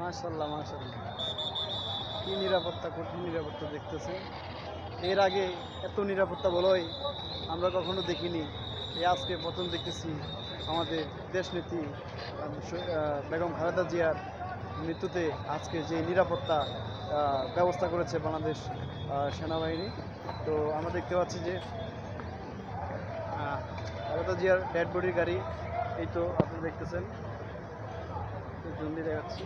মাশাল্লাহ মাশাল্লাহ কি নিরাপত্তা, কঠিন নিরাপত্তা দেখতেছে। এর আগে এত নিরাপত্তা বলোই আমরা কখনো দেখিনি। এই আজকে প্রথম দেখতেছি আমাদের দেশনীতি বেগম খালেদা জিয়ার মৃত্যুতে আজকে যে নিরাপত্তা ব্যবস্থা করেছে বাংলাদেশ সেনাবাহিনী তো আমরা দেখতে পাচ্ছি যে আলাদা জিয়ার ড্যাড বডির গাড়ি। এই তো আপনারা দেখতেছেন। জলদি দেখাচ্ছি।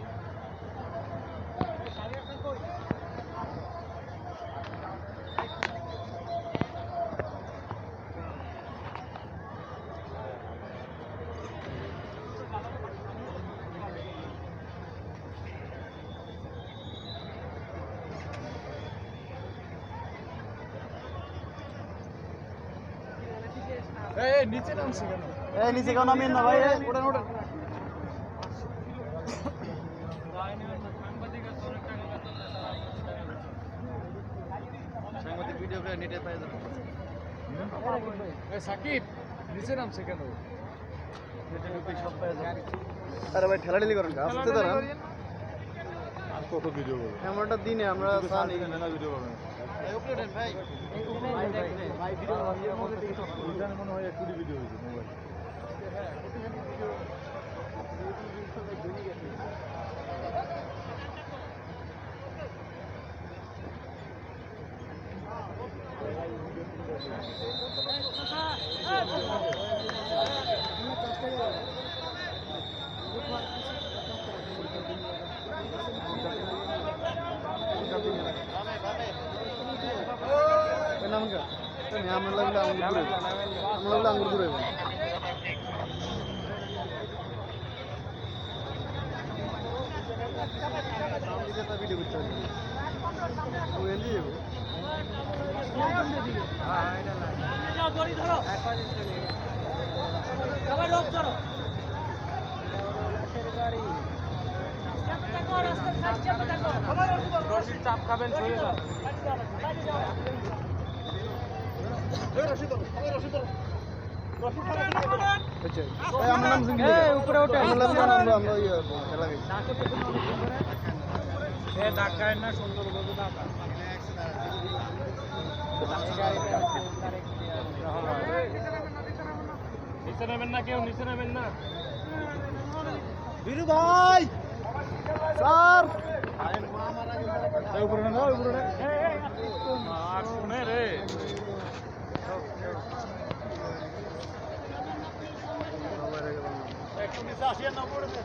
নিচে নামছে কেন? এই নিচে কেউ নামিয়েন না ভাই ওঠেন ওঠেন। সাংবাদিক ভিডিও করে নেটে পাই যাবেন সাকিব নিচে নামছে কেন? আরে ভাই ঠেলাঠেলি করেন আসতে দাঁড়ান। কত ভিডিও করবে এমনটা দিনে আমরা ভিডিও করবে মনে হয় কুড়ি ভিডিও হয়েছে মোবাইল নাম কা আমরা লাগলে আঙ্গুর ঘুরে আমরা লাগলে আঙ্গুর ঘুরে ভিডিও করতে হবে ও এলি যাব চাপ খাবেন সরে যান ঢাকায় না সুন্দরভাবে ঢাকা নিচে নেবেন না কেউ বীরু ভাই স্যার উপরে না উপরে না আর শুনে রে একটু নিচে আসিয়ে না পড়বে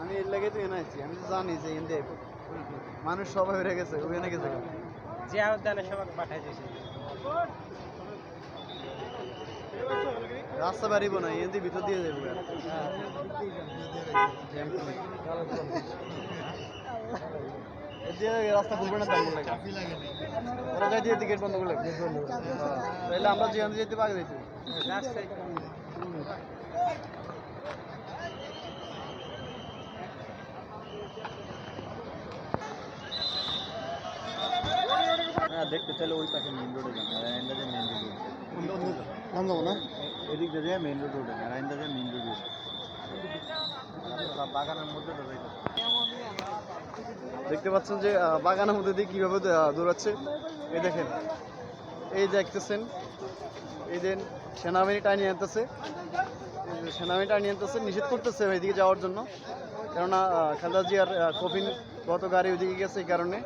আমি এর লাগে তো এনে আছি, আমি তো জানি যে এনে মানুষ সবাই হয়ে গেছে ও এনে গেছে জিয়া উদ্যানে সবাই পাঠাই দিয়েছে। রাস্তা বাড়িব না এনে ভিতর দিয়ে যাব রাস্তা খুলবে না তেমন লাগে। ওরা যাই দিয়ে টিকিট বন্ধ করলে। তাহলে আমরা যেখানে যেতে পারি যেতে হ্যাঁ দেখতে চাইলে ওই পাশে মেন রোডে যান মেন রোড নাম যাব। না? এদিক দিয়ে যায় মেন রোড রোডে রায়ন্দা যে মেন রোড বাগানের মধ্যে দেখতে পাচ্ছেন যে বাগানের মধ্যে দিয়ে কীভাবে দৌড়াচ্ছে। এই দেখেন, এই দেখতেছেন এই যে সেনাবাহিনী টানিয়ে আনতেছে। সেনাবাহিনী টানিয়ে আনতেছে, নিষেধ করতেছে ওইদিকে যাওয়ার জন্য। কেননা খালেদা জিয়ার কফিন, কত গাড়ি ওইদিকে গেছে এই কারণে।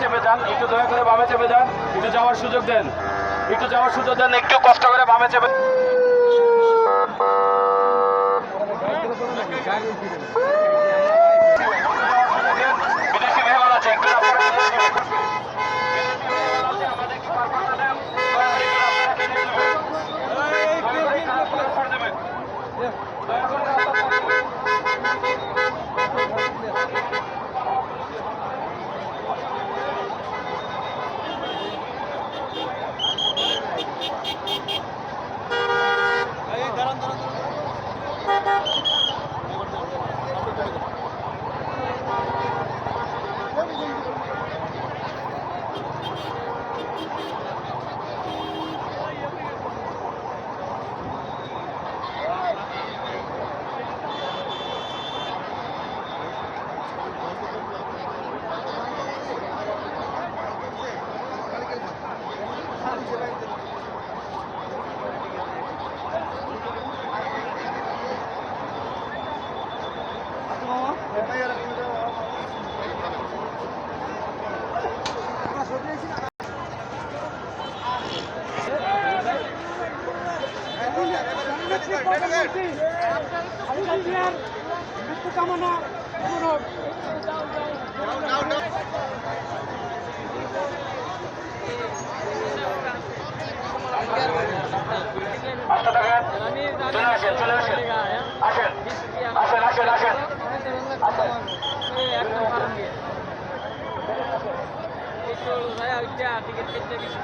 চেপে যান, একটু দয়া করে বামে চেপে যান, একটু যাওয়ার সুযোগ দেন। একটু যাওয়ার সুযোগ দেন, একটু কষ্ট করে বামে চেপে বিদেশি মেহমান আছে, একটু আপনারা বিদেশি মেহমান আছে, আমাদেরকে পার করতে দেন। দয়া করে একটু আপনারা খেতে দেবেন। দয়া করে একটু আপনারা করে দেবেন। দয়া করে আপনারা করে দেবেন। চলে আসেন চলে আসেন আসেন আসেন আসেন আসেন আসেন। বিদেশি